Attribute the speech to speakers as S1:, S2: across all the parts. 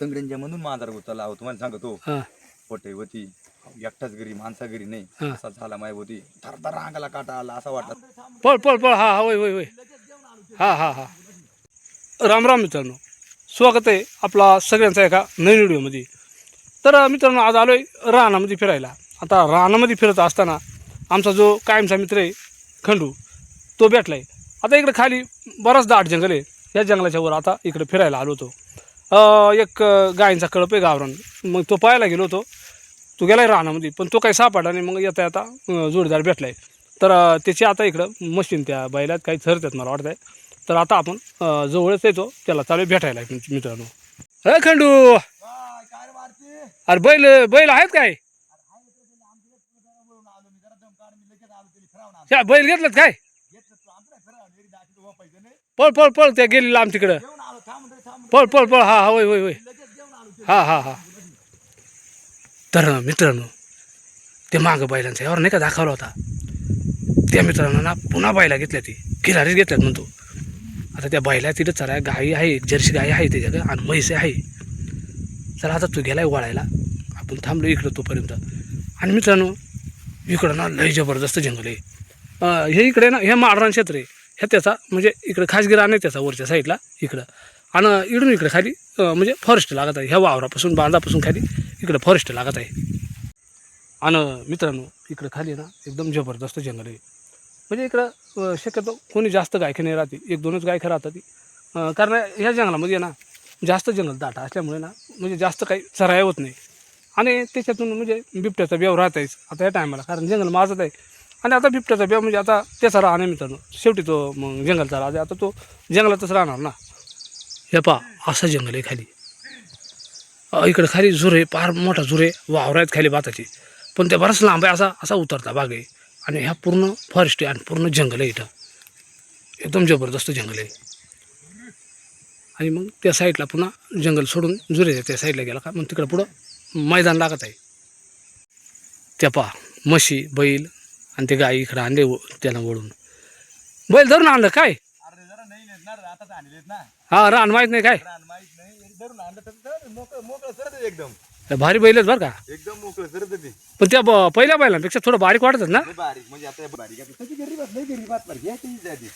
S1: संगड्यांच्या मधून मांजर उचलला अहो तुम्हाला सांगतो.
S2: हा.
S1: पोटे होती. एकटाच घरी माणसा घरी नाही.
S2: हा.
S1: असा झाला माय होती. थरथर अंगाला काटा आला असा वाटला.
S2: पळ पळ पळ. हा हा होय होय होय. हा हा हा. राम राम मित्रांनो. स्वागत आहे आपला सगळ्यांचा एका नवीन व्हिडिओमध्ये. तर अं, मित्रांनो आज आलो आहे रानामध्ये फिरायला. आता रानामध्ये फिरत असताना आमचा जो कायमचा मित्र आहे खंडू तो भेटला आहे आता इकडे खाली बराच दाट जंगल आहे. या जंगलाच्या वर आता इकडे फिरायला आलो होतो. एक गायींचा कळप आहे गावरान. मग तो पाहायला गेलो होतो. तो गेलाय रानामध्ये पण तो काही सापडला नाही. मग येता येता जोडीदार भेटलाय. तर अं, त्याची आता इकडं मशीन त्या बैलात काही चरतात मला वाटतंय. तर आता आपण जवळच येतो. त्याला चालू भेटायला मित्र- मित्रांनो. अरे खंडू! अरे बैल बैल आहेत काय? बैल घेतलं काय? पळ पळ पळ त्या गेली लांब तिकडं पळ पळ पळ. हा हा होय होय होय हा हा हा. तर मित्रांनो ते मागं बैलांचा यावर नाही का दाखवला होता? त्या मित्रांनो ना पुन्हा बैला घेतल्या ती. खिलारीच घेतल्यात म्हणतो. आता त्या बैला तिथं चराय गाई आहे जर्सी गाई आहे त्याच्याकडे आणि म्हैस आहे. चला आता तू गेलाय वळायला. आपण थांबलो इकडं तोपर्यंत. आणि मित्रांनो इकडं ना लय जबरदस्त जंगल आहे. हे इकडे ना हे माडरान क्षेत्र आहे. ह्या त्याचा म्हणजे इकडं खासगी रान आहे त्याचा वरच्या साईडला इकडं. आणि इकडून इकडे खाली म्हणजे फॉरेस्ट लागत आहे. ह्या वावरापासून बांधापासून खाली इकडं फॉरेस्ट लागत आहे. आणि मित्रांनो इकडं खाली ना एकदम जबरदस्त जंगल आहे. म्हणजे इकडं शक्यतो कोणी जास्त गायखे नाही राहते. एक दोनच गायखे राहतात. कारण ह्या जंगलामध्ये ना जास्त जंगल दाटा असल्यामुळे ना म्हणजे जास्त काही चराय होत नाही. आणि त्याच्यातून म्हणजे बिबट्याचा बेव राहतायच आता या टायमाला कारण जंगल माजत आहे. आणि आता बिबट्याचा बेव म्हणजे आता त्याचा राहणार मित्रांनो. शेवटी तो मग जंगलचा राहते आता तो जंगलातच राहणार ना. हे पा असं जंगल आहे खाली. इकडं खाली झुरे फार मोठा झुरे वावर आहेत खाली भाताची. पण ते बराच लांब आहे असा असा उतरता बाग आहे. आणि ह्या पूर्ण फॉरेस्ट आहे आणि पूर्ण जंगल आहे इथं. एकदम जबरदस्त जंगल आहे. आणि मग त्या साईडला पुन्हा जंगल सोडून जुरे त्या साईडला गेला का मग तिकडं पुढं मैदान लागत आहे. त्या पा म्हशी बैल आणि ते गाई इकडं आणले व- त्याला वळून. बैल धरून आणलं काय?
S1: आताच आणलेत ना.
S2: हा रान माहीत नाही काय?
S1: रान माहीत नाही. धरून आणलं तर मोकळं मोकळं सरत एकदम.
S2: भारी बैलच बरं का?
S1: एकदम मोकळं सरत ते.
S2: पण त्या ब- पहिल्या बैलांपेक्षा थोडं बारीक वाटतात ना?
S1: लय बारीक म्हणजे आता बारीक आहे. त्याची गरीबात नाही गरीबात पर घ्या ती जाती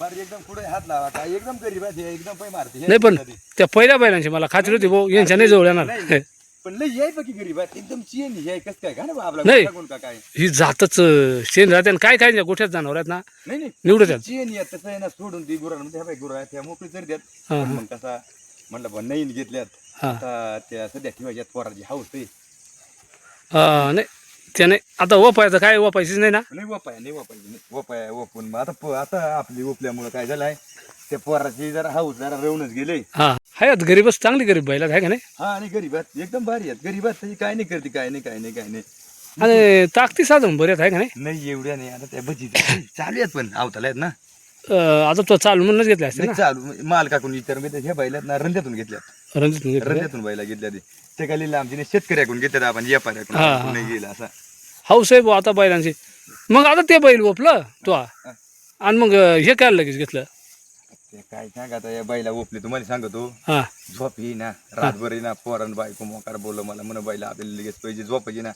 S1: पर एकदम पुढे हात लावा का एकदम गरीबात हे एकदम पै मारते. हे
S2: नाही पण
S1: जाती.
S2: त्या पहिल्या बैलांची मला खात्री होती भाऊ यांच्या नाही जवळ येणार.
S1: नाही. पण लय याय बाकी एकदम चेन याय कस काय का ना आपला
S2: नाही.
S1: गुंठा गुंठा काय?
S2: ही जातच अं, शेण राहते आणि काय काय गोठ्यात जनावर आहेत ना.
S1: नाही नाही.
S2: निवडत आहेत.
S1: चेन येत तसं आहे ना सोडून गुरांमध्ये ह्या बाई गुरा त्या मोकळी
S2: हा,
S1: पण मग कसा म्हणलं बा नईन घेतल्यात.
S2: हा.
S1: आता त्या सध्या ठेवायच्यात पोराची हाऊस
S2: अं, नाही त्याने आता वपायचं काय वपायचीच नाही ना?
S1: नाही वपाय नाही नाही वपाय वपून. मग आता प- आता आपली ओपल्यामुळे काय झालंय? त्या पोराची जरा हाऊस जरा रवूनच गेले.
S2: हा. हाय गरीबच चांगली गरीब बैलात आहे का नाही?
S1: हा आणि गरीबात एकदम भारी आहेत. गरीबात तशी काय नाही करते काय नाही काय नाही काय नाही.
S2: आणि ताकती साधन बरेच आहे का नाही?
S1: नाही एवढ्या नाही. आता त्या भजी चालू आहेत पण आवताला आहेत ना.
S2: अं, आता तो चालू म्हणूनच घेतला असते
S1: नाही चालू. माल काकून विचार ह्या बैलात ना रंध्यातून घेतल्यात
S2: ना रणजित घेतला
S1: रंध्यातून बैला घेतल्या ते ते काय लिहिलं आमची शेतकऱ्याकडून घेतल्यात आपण व्यापाऱ्याकडून.
S2: हा, हा,
S1: नाही गेला असा.
S2: हाऊस आहे भाऊ आता बैलांची. मग आता ते बैल ओपलं तो. आणि मग अं, हे काय लगेच घेतलं?
S1: ते काय सांगा आता या बैला ओपले तुम्हाला सांगतो.
S2: हा.
S1: झोप येई ना रातभर येई ना पोरण बायको मोकार बोललो मला म्हण बैला आपल्याला लगेच पाहिजे झोप येई ना.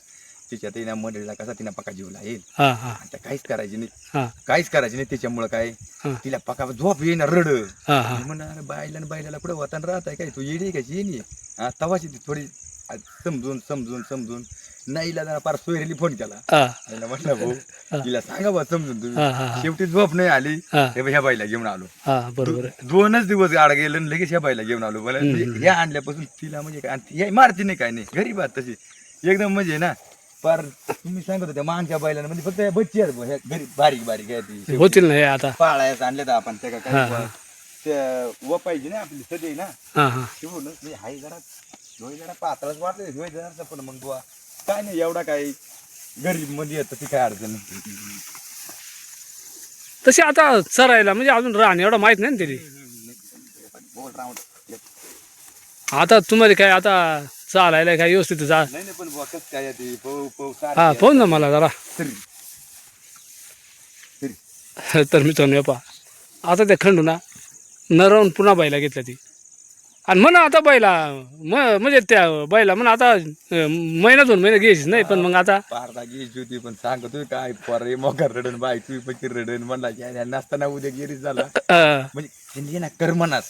S1: तिच्यात येईना मंडळीला कसा तिला पका जीवला येईल.
S2: हा हा.
S1: आणि त्या काहीच करायची नाही. काहीच करायची नाही त्याच्यामुळं काय?
S2: हा.
S1: तिला पका झोप येईना रड.
S2: हा हा.
S1: म्हणणार बायला बायला कुठं वतन राहत आहे काय? तू येडी कशी येणी हा तवाची ती थोडी आ, समजून समजून समजून नाहीला जरा पार सोयरेली फोन केला.
S2: हा.
S1: त्याला म्हटलं भाऊ तिला सांगा बा समजून तुम्ही.
S2: हा हा हा.
S1: शेवटी झोप नाही आली
S2: हा.
S1: ह्या बाईला घेऊन आलो.
S2: हा बरोबर आहे.
S1: दोनच दिवस गाड गेलं आणि लगेच ह्या बाईला घेऊन आलो. मला ह्या आणल्यापासून तिला म्हणजे काय आणि ती- ह्या मारती नाही काय नाही. गरीब आहात तशी. एकदम म्हणजे ना पार तुम्ही सांगत होत्या मागच्या बायला म्हणजे फक्त ह्या बच्ची आहेत बुवा, ह्या गरीब बारीक बारीक आहे ती
S2: होतील ना हे आता.
S1: पाळायचं आणल्या तर आपण त्या का
S2: हा,
S1: काय त्या वपायची ना आपली सदी ना.
S2: हा
S1: शिवूनच हाय जरा ह्योय जरा पातळच वाटलं जरा पण मग बुवा. काय नाही एवढा काय गरीबमध्ये येतं ती काय अडचण नाही.
S2: तशी आता चरायला म्हणजे अजून राहणे एवढं माहीत नाही ना तरी
S1: बोल राहून.
S2: आता तुम्हाला काय आता चालायला काय व्यवस्थित जा
S1: नाही पण काय आहे ते? पौ पौ
S2: हा फोन ना मला जरा.
S1: तरी तरी
S2: तर मित्रांनो हे पहा. आता त्या खंडू ना नरवून पुन्हा बायला घेतल्या ती. आणि म्हणा आता बैला म म्हणजे त्या बैला म्हणा आता महिना दोन महिने घ्यायचीच नाही पण मग आता
S1: पारदा घ्यायची होती पण सांगतोय काय पोरे मोकार रडन बाय तू पैकी रडन म्हणला की अरे नसताना उद्या गेरीच झाला. म्हणजे त्यांनी ना कर्मनाच.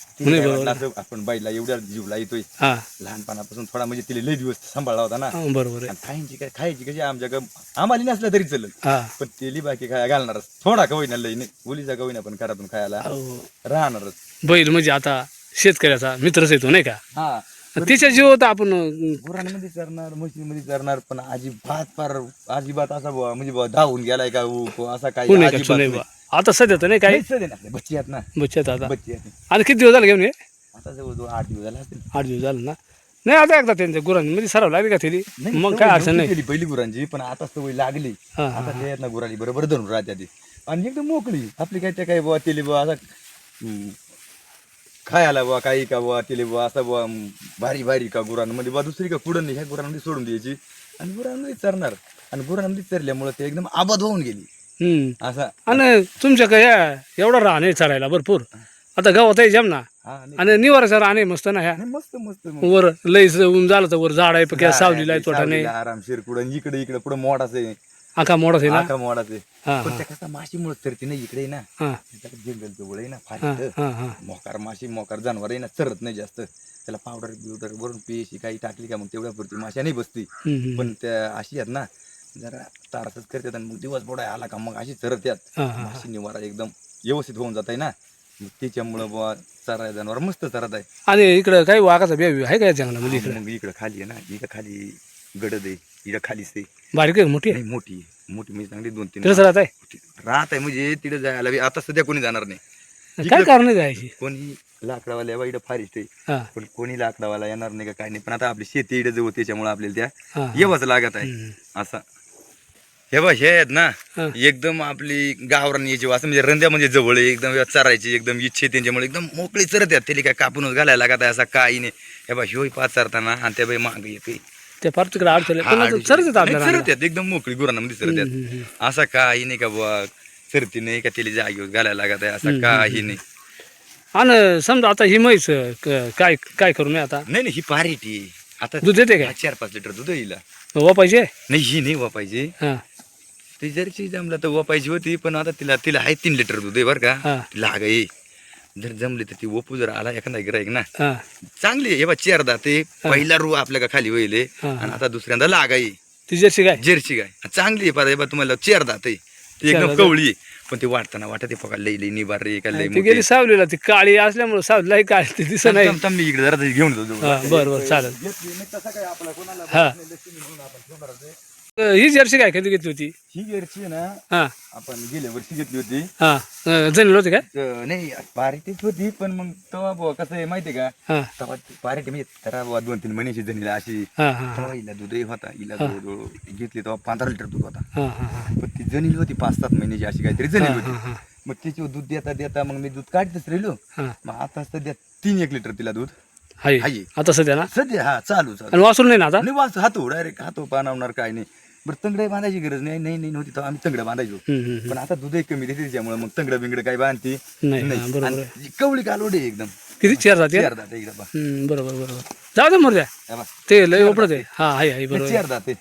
S1: आपण बाईला एवढ्या जीवला येतोय. लहानपणापासून थोडा म्हणजे तिला लई दिवस सांभाळला होता ना.
S2: बरोबर
S1: खायची काय खायची कशी आमच्या ग- आम्हाला नसलं तरी चालत
S2: हा.
S1: पण तेली बाकी खाया घालणारच. थोडा का होईना लई नाही. उलीचा का होईना पण घरातून खायला. राहणारच.
S2: बैल म्हणजे आता शेतकऱ्याचा मित्रच येतो नाही का?
S1: हा.
S2: तिच्या जीव तर आपण
S1: गुरांमध्ये चरणार म्हशीमध्ये चरणार पण अजिबात फार अजिबात असा बुवा म्हणजे बुवा धावून गेलाय का असा काही
S2: कोणी का?
S1: अजिबात
S2: नाही. आता सध्या तर नाही काही?
S1: काहीच नाही. बच्ची आहेत ना.
S2: आता.
S1: बच्ची आहेत.
S2: आता किती दिवस झाले घेऊन ये
S1: आता जवळजवळ आठ दिवस झाले असतील.
S2: आठ दिवस झाले ना. नाही आता एकदा त्यांच्या गुरांमध्ये सराव लागली का तिली
S1: नाही,
S2: मग
S1: सवय
S2: काय अडचण
S1: नव्हती
S2: नाही.
S1: केली पहिली गुरांची पण आता सवय लागली.
S2: हा, हा,
S1: आता ते आहेत ना गुराली बरोबर धरून राहते आधी आणि एकदम मोकळी. आपली काय त्या काय बुवा तेली बुवा असा हम्म, खायला बुवा काही का बुवा तेली बुवा असा बुवा भारी भारी का गुरांमध्ये बुवा दुसरी का कुडं नाही ह्या गुरांमध्ये सोडून द्यायची. आणि गुरांमध्ये चरणार. आणि गुरांमध्ये चरल्यामुळे ते एकदम आबाद होऊन गेली.
S2: हम्म.
S1: असा.
S2: आणि तुमच्या काय एवढा राहणे चरायला भरपूर. आता गावात आहे जम ना
S1: हा
S2: आणि निवाराचा राहणे मस्त ना ह्या.
S1: मस्त मस्त.
S2: वर लईच ऊन झालं तर वर झाड आहे सावलीला आहे तोटा नाही
S1: सावलीला आरामशीर कुठं इकडे इकडे पुढे मोडाच आहे.
S2: आका मोडत आहे ना?
S1: आहे.
S2: हा
S1: पण त्या कसा माशी मुळे चरते ना इकडे ना
S2: हा.
S1: जंगल जवळ आहे ना फार
S2: हा हा
S1: मोकार माशी मोकार जनावर आहे ना चरत नाही जास्त. त्याला पावडर बिवडर वरून पेशी काही टाकली का मग तेवढ्या पुरती माशा नाही बसती.
S2: हम्म, हम्म.
S1: पण त्या अशी आहेत ना जरा तारसच करतात आणि मग दिवस बोडा आला का मग अशी चरत यात
S2: हा, हा, हा.
S1: माशी निवारा एकदम व्यवस्थित होऊन जात आहे ना. मग त्याच्यामुळं बुवा चराय जनावर मस्त चरत आहे.
S2: आणि इकडं काही वाघाचा बिया आहे का या जंगलामध्ये इकडं?
S1: मग इकडं खाली आहे ना इकडं खाली गडद आहे. इकडं खालीच आहे
S2: बारीक आहे का मोठी आहे?
S1: नाही मोठी आहे. मोठी म्हणजे चांगली दोन तीन
S2: तिथंच राहत आहे
S1: राहत आहे म्हणजे तिथे जायला बी आता सध्या कोणी जाणार नाही.
S2: काय कारण आहे जायची?
S1: कोणी लाकडावाला यावा इकडं फारिस्ट आहे
S2: हा.
S1: पण कोणी लाकडावाला येणार नाही का काय नाही. पण आता आपली शेती इकडे जवळ त्याच्यामुळे आपल्याला त्या
S2: हा.
S1: येवच लागत आहे. असा. हे बघ हे आहेत ना
S2: हा.
S1: एकदम आपली गावरान याची असं म्हणजे रंध्यामध्ये जवळ आहे एकदम चरायची एकदम इच्छे त्यांच्यामुळे. एकदम मोकळी चरत आहेत. त्याला काय कापूनच घालायला लागत आहे असा काही नाही. हे बघ ह्यो पाच चरताना आणि त्या बाई माग येते
S2: ते फार तिकडे येतं आपल्याला
S1: आहेत एकदम मोकळी आहेत
S2: हम्म, हम्म.
S1: असा काही नाही का बुवा चरती नाही का त्याला जागेवर घालायला लागत आहे असं काही नाही.
S2: आणि समजा आता ही म्हैस क- काय काय करू नये आता?
S1: नाही नाही ही पारिटी. आता
S2: दूध देते काय
S1: चार पाच लिटर दूध येईल
S2: वापायचे?
S1: नाही ही नाही वापायची.
S2: हा.
S1: ती जरची जमला तर वापायची होती पण आता तिला तिला आहे तीन लिटर दूध आहे बरं
S2: हा.
S1: का तिला लाग जर जमली तर ती ओपू जर आला एखादा गिराईक ना
S2: हा.
S1: चांगली आहे. हे बा चेरदा ते पहिला रू आपल्या का खाली होईल. आणि आता दुसऱ्यांदा लाग आहे
S2: ती जर्सी काय?
S1: जर्सी गाय चांगली आहे. पाहा हे बा तुम्हाला चेरदा ते ती एकदम. कवळी आहे. पण ते वाटताना वाटत बघा लई लई निबार रे का लई
S2: ती गेली सावलीला ती काळी असल्यामुळे सावलीला काळी ती दिसत नाही.
S1: मी इकडे जरा घेऊन जातो.
S2: हा बरं बरं चालेल. हा. ही जर्सी काय कधी घेतली होती?
S1: ही जर्सी ना
S2: हा.
S1: आपण गेल्या वर्षी घेतली होती.
S2: हा. अं, जणलं होते काय
S1: तर नाही पार्टीच होती पण मग तेव्हा बुवा कसं आहे माहितीये का?
S2: हा.
S1: तेव्हा पार्टी म्हणजे तर बुवा दोन तीन महिन्याची जणीला अशी.
S2: हा हा
S1: तेव्हा हिला दूधही होता हिला जवळजवळ घेतली तेव्हा पंधरा लिटर दूध होता.
S2: हा हा हा.
S1: पण ती जणील होती पाच सात महिन्याची अशी काहीतरी जणील होती. मग तिची दूध देता देता मग मी दूध काढतच राहिलो.
S2: हा.
S1: मग आता सध्या तीन एक लिटर तिला दूध.
S2: हाय.
S1: हाय.
S2: आता सध्या ना?
S1: सध्या हा चालू चालू.
S2: आणि वाचून नाही ना आता?
S1: वाच हातो डायरेक्ट हातो पाणवणार काय नाही. बरं तंगडे बांधायची गरज नाही नाही नाही नव्हती तेव्हा आम्ही तंगडं बांधायचो. पण आता दूधही कमी देते त्याच्यामुळे मग तंगडं बिंगडं काही बांधती
S2: नाही हा, बरोबर
S1: आणि
S2: आहे.
S1: कवळी कालवडी आहे एकदम.
S2: किती? चेअर जाते
S1: एकदम.
S2: बरोबर बरोबर. जाऊ दे मर द्या.
S1: बा.
S2: ते लय उपडत आहे. हा हाय हाय बरोबर.
S1: चार दाते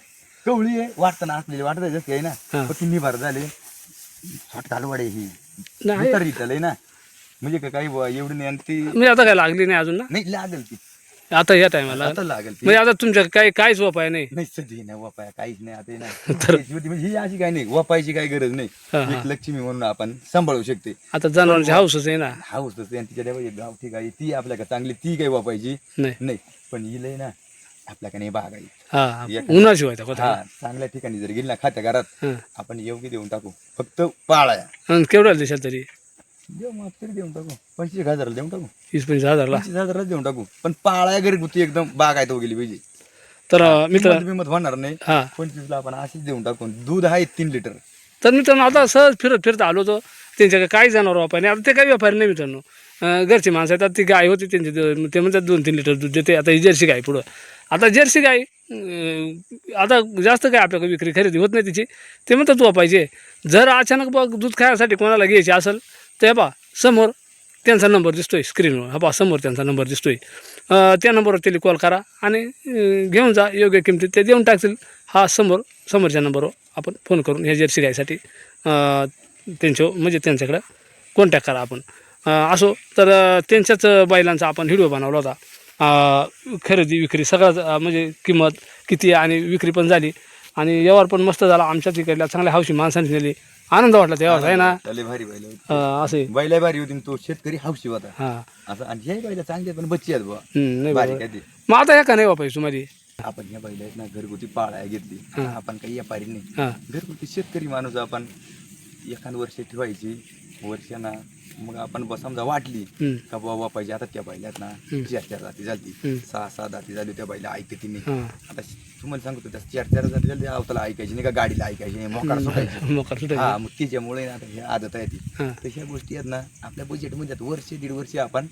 S1: कवळी आहे वाटताना असलेली वाटत आहे जसं काही ना.
S2: हा.
S1: पण झाले. कालवड आहे ही.
S2: नाही.
S1: इथलं ना. म्हणजे का काही बुवा एवढी नाही आणि ती
S2: मी आता काय लागली नाही अजून ना?
S1: नाही लागेल ती.
S2: आता या टायमाला
S1: आता लागेल ती.
S2: म्हणजे आता तुमच्या काय काहीच उपाय नाही.
S1: नाही सध्या नाही वापाय काहीच नाही आता हे नाही. म्हणजे ही अशी काही नाही वापायची काही गरज नाही.
S2: हा, हा.
S1: एक लक्ष्मी म्हणून आपण सांभाळू शकते.
S2: आता जनावरांची हाऊसच आहे ना.
S1: हाऊस असते आणि तिच्या देवाची गावठी गाई ती आपल्या का चांगली ती काही वापायची
S2: नाही.
S1: नाही. पण ही लय ना आपल्या का नाही बाग आहे.
S2: हा
S1: एक-
S2: उन्हाशिवाय
S1: हा चांगल्या ठिकाणी जर गेली ना खात्या घरात आपण योग्य देऊन टाकू. फक्त
S2: आणि केवढ्या देशात तरी?
S1: देऊ मग तरी देऊन टाकू. पंचवीस हजार देऊन टाकू.
S2: वीस पंचवीस हजारला?
S1: पंचवीस हजारच देऊन टाकू. पण पाळाया घरगुती एकदम बाग आहे तो गेली पाहिजे.
S2: तर मित्र
S1: किंमत होणार नाही.
S2: हा.
S1: पंचवीसला आपण अशीच देऊन टाकून. दूध आहे तीन लिटर.
S2: तर मित्रांनो आता सहज फिरत फिरत आलो होतो. त्यांच्याकडे काही जनावर व्यापारी नाही आता ते काही व्यापारी नाही मित्रांनो. अं, घरची माणसं आहेत. आता ती गाय होती त्यांची. ते म्हणतात दोन तीन लिटर दूध देते. आता ही जर्सी गाय पुढं. आता जर्सी गाय अं, आता जास्त काय आपल्याकडे विक्री खरेदी होत नाही तिची. ते म्हणतात तू पाहिजे जर अचानक बघ दूध खाण्यासाठी कोणाला घ्यायची असेल ते बा समोर त्यांचा नंबर दिसतो आहे स्क्रीनवर हा बा समोर त्यांचा नंबर दिसतो आहे त्या नंबरवर त्याला कॉल करा आणि घेऊन जा योग्य किमतीत. ते देऊन टाकतील. हा समोर समोरच्या नंबरवर आपण फोन करून ह्या जर्सी गायसाठी त्यांच्या म्हणजे त्यांच्याकडं कॉन्टॅक्ट करा आपण. असो तर त्यांच्याच बैलांचा आपण व्हिडिओ बनवला होता. खरेदी विक्री सगळंच म्हणजे किंमत किती आणि विक्री पण झाली. आणि व्यवहार पण मस्त झाला. आमच्या तिकडल्या चांगल्या हौशी माणसांनी नेली. आनंद वाटला तेव्हा आहे ना?
S1: त्याला भारी बैल होती.
S2: अं, असे.
S1: बैला भारी होती आणि तो शेतकरी हौशी होता.
S2: हां.
S1: असं आणि हे बैल चांगले पण बच्ची आहेत बुवा.
S2: हम्म, नाही
S1: बारीक
S2: बरोबर.
S1: आहे ते.
S2: मग आता ह्या का नाही वापायची तुम्हाला
S1: आपण ह्या बैल आहेत ना घरगुती पाळाय घेतली. आपण काही व्यापारी नाही.
S2: हां.
S1: घरगुती शेतकरी माणूस आपण एखाद वर्ष ठेवायची वर्षांना मग आपण ब- समजा वाटली का बाबा वापायची आता त्या बैलात ना. चार चार जाती झाली. सहा सहा जाती झाली त्या बैला ऐकती नाही
S2: हां.
S1: आता तुम्हाला सांगतो त्या चार चार जाती झाली अवताला ऐकायची नाही का गाडीला ऐकायची नाही मोकार हा मग तिच्यामुळे ना आता हे आदत आहे ती.
S2: हां.
S1: तशा गोष्टी आहेत ना आपल्या बजेटमध्ये आता वर्ष दीड वर्ष आपण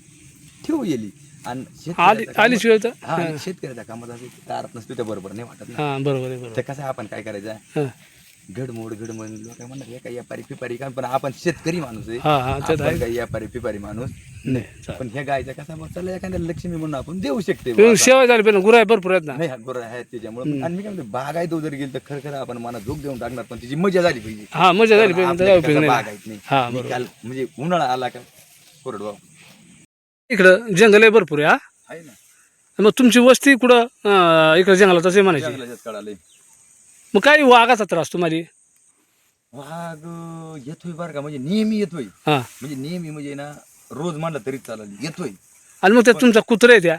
S1: ठेवू येली आणि
S2: आली
S1: शेतकऱ्याच्या
S2: आलीच वेळ तर.
S1: कामात- हा आणि शेतकऱ्याच्या कामात असं तारत नसतो त्या बरोबर नाही वाटत ना.
S2: हां बरोबर आहे बरोबर.
S1: तर कसं आपण काय करायचं?
S2: हां.
S1: घडमोड घडमोड लोक म्हणणार हे काय व्यापारी पिपारी काय पण आपण शेतकरी माणूस आहे.
S2: हां हां
S1: आपण काही व्यापारी पिपारी माणूस?
S2: नाही चालेल.
S1: पण हे गायचं कसा मग चला एखाद्या लक्ष्मी म्हणून आपण देऊ शकते
S2: सेवा झाली पाहिजे गुरु आहे भरपूर आहेत ना.
S1: नाही हा गोरा आहे त्याच्यामुळे. आणि मी काय म्हणतो बाग आहे तो जर गेली तर खरं खरं आपण मला झोप देऊन टाकणार पण तिची मजा झाली पाहिजे.
S2: हां मजा झाली पाहिजे
S1: आपल्या
S2: त्याचा
S1: कसं
S2: उपयोग नाही.
S1: बाग. आहेत नाही मी
S2: बरोबर.
S1: काल म्हणजे उन्हाळा आला का कोरडवाव
S2: इकडं जंगल आहे भरपूर आहे हा.
S1: आहे ना.
S2: मग तुमची वस्ती कुठं? अं, इकडं जंगलात असे म्हणायची.
S1: जंगलाच्याच कळाले
S2: मग काय वाघाचा त्रास तुम्हाला?
S1: वाघ येतोय बरं का म्हणजे नेहमी येतोय.
S2: हां.
S1: म्हणजे नेहमी म्हणजे ना रोज म्हणलं तरी चालेल येतोय.
S2: आणि मग त्या तुमचा कुत्रा आहे त्या?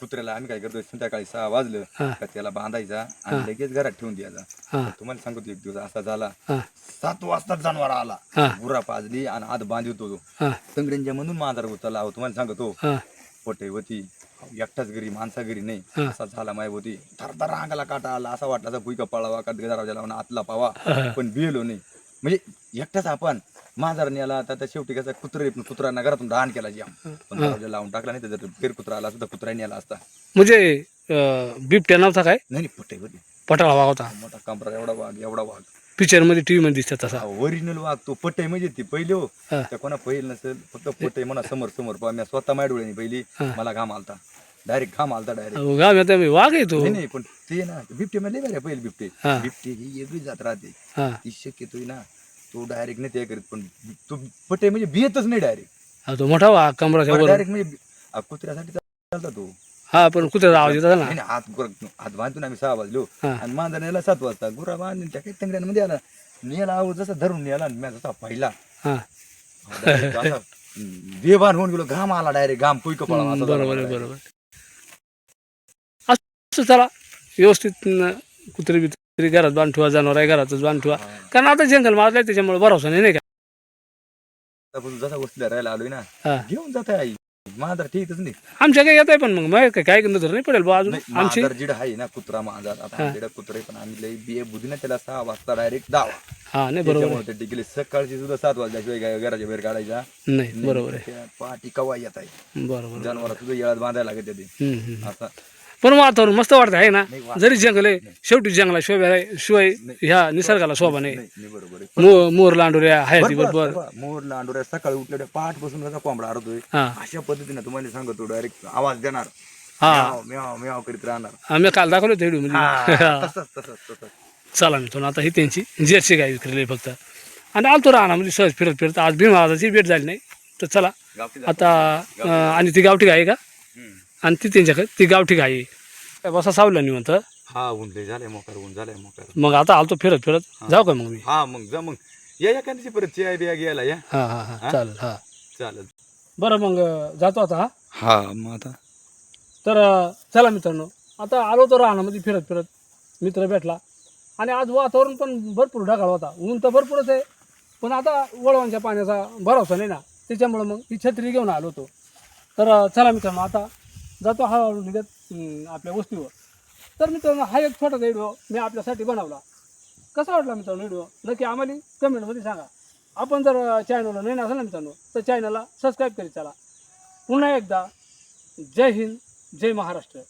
S1: कुत्र्याला आम्ही काय करतोय संध्याकाळी सहा वाजलं
S2: हा.
S1: का त्याला बांधायचा आणि लगेच घरात ठेवून द्यायचा.
S2: हां.
S1: तुम्हाला सांगतो एक दिवस असा झाला
S2: हां.
S1: सात वाजता जनावर आला.
S2: हां.
S1: गुरा पाजली आणि आत बांधितो तो
S2: हां.
S1: तंगड्यांच्या मधून मांजर उचलला. अहो, तुम्हाला सांगतो
S2: हां.
S1: पोटे होती एकटाच घरी माणसा घरी नाही. असा झाला माय होती थरथर अंगाला काटा आला. असा वाटला असा भुईका पळावा का दरवाजा लावून आतला पावा. पण बिलो नाही. म्हणजे एकटाच आपण. मांजर नेला आता त्या शेवटी कसा कुत्रे कुत्र्यांना घरातून दान केला जाम पण दरवाजा लावून टाकला नाही तर फेर कुत्रा आला सुद्धा कुत्रा नेला असता.
S2: म्हणजे बिबट्या नव्हता काय?
S1: नाही पोटे
S2: पटाळा वाघ होता.
S1: मोठा कमरा एवढा वाघ एवढा वाघ.
S2: पिक्चरमध्ये टी व्हीमध्ये दिसतात तसा
S1: ओरिजिनल वाघ तो पटे म्हणजे ती पहिली हो.
S2: हा.
S1: त्या कोणा पहिली नसेल फक्त पटे म्हणा समोर समोर. पहा मी स्वतः माझ्या डोळ्यानी पहिली.
S2: हा.
S1: मला घाम आलता. डायरेक्ट घाम आलता डायरेक्ट
S2: अहो, गाव येतं मी वाघ आहे तो.
S1: नाही नाही पण ते ना बिबटे मध्ये बरे पहिले बिबटे.
S2: हा.
S1: बिबटे ही वेगळी जात राहते.
S2: हां.
S1: ती शक्यतोय ना तो डायरेक्ट नाही ते करीत पण तो पटे म्हणजे बियतच नाही डायरेक्ट
S2: हा, तो मोठा वाघ कमराच्या वर
S1: डायरेक्ट म्हणजे कुत्र्यासाठी चालता तो.
S2: हा पण कुत्र्याचा आवाज येत होता ना.
S1: नाही, नाही, हात गुर- हात बांधून आम्ही सहा वाजलो.
S2: हा.
S1: आणि मांजर नेला सात वाजता गुरा बांधून त्या काही तंगड्यांमध्ये आला. नेला आहो जसा धरून नेला आणि मी जसा पहिला.
S2: हां.
S1: असा, बेभान होऊन गेलो. घाम आला डायरेक्ट घाम पुई कपाळा असा झाला
S2: बरोबर आहे बरोबर असं चला व्यवस्थित न, कुत्री बित्री घरात बांध ठेवा जनावर आहे घरातच बांध ठेवा कारण आता जंगल मारलंय त्याच्यामुळे भरोसा नाही नाही का?
S1: जसा वस्तीला राहायला आलोय ना
S2: हा.
S1: घेऊन जात आई. मांजर ठीकच नाही.
S2: आमच्या काही येत आहे पण मग. मग काय काय नजर नाही पडेल बा अजून?
S1: नाही,
S2: आमची
S1: मांजर जिड आहे ना कुत्रा मांजर. आता कुत्रे पण आम्ही लई बिये बुधी ना त्याला सहा वाजता डायरेक्ट दावा
S2: हा नाही बरोबर
S1: त्याच्यामुळे ते टिकले. सकाळची सुद्धा सात वाजल्याशिवाय काय घराच्या बाहेर काढायचा?
S2: आहे नाही बरोबर
S1: त्या पहाटी कवा येत आहे?
S2: बरोबर
S1: जनावर सुद्धा येळात बांधायला लागत ते.
S2: हम्म, हम्म.
S1: असं
S2: पण वातावरण मस्त वाटतं आहे ना? जरी जंगल आहे शेवटी जंगला शोभा शिवाय ह्या निसर्गाला शोभा नाही मोर लांडोऱ्या आहे ती
S1: बरोबर. मोर लांडोऱ्या सकाळी उठल्या पाठ बसून कोंबडा हरतोय अशा पद्धतीने तुम्हाला सांगतो डायरेक्ट आवाज देणार.
S2: हा.
S1: करीत राहणार.
S2: आम्ही काल दाखवलो व्हिडिओ
S1: तसंच तसंच
S2: चला मित्रांनो आता ही त्यांची जर्सी गाय विक्रीली फक्त. आणि आलतो राहणार सहज फिरत फिरत. आज भीम भेट झाली नाही. तर चला आता आणि ती गावठी गाय आहे का. आणि ती त्यांच्याकडे ती गावठी. काय बसा सावलं निवंत.
S1: हा ऊन लय झालंय मोकार ऊन झालंय मोकार.
S2: मग आता आलतो फिरत फिरत. जाऊ का मग मी?
S1: हा मग जा मग. या या दिवशी परत चिया बिया घ्यायला या?
S2: हां हां हां. चालेल हां.
S1: चालेल.
S2: बरं मग जातो आता हा?
S1: हा मग आता.
S2: तर चला मित्रांनो. आता आलो तर राहण्यामध्ये फिरत फिरत. मित्र भेटला. आणि आज वातावरण पण भरपूर ढगाळ होता. ऊन तर भरपूरच आहे. पण आता वळवांच्या पाण्याचा भरोसा नाही ना. त्याच्यामुळं मग ही छत्री घेऊन आलो होतो. तर चला मित्रांनो आता जातो हळूहळू निघत आपल्या वस्तीवर. तर मित्रांनो हा एक छोटा व्हिडिओ मी आपल्यासाठी बनवला. कसा वाटला मित्रांनो व्हिडिओ नक्की आम्हाला कमेंटमध्ये सांगा. आपण जर चॅनलला नाही असेल ना मित्रांनो तर चॅनलला सबस्क्राईब करीत चला. पुन्हा एकदा जय हिंद जय महाराष्ट्र.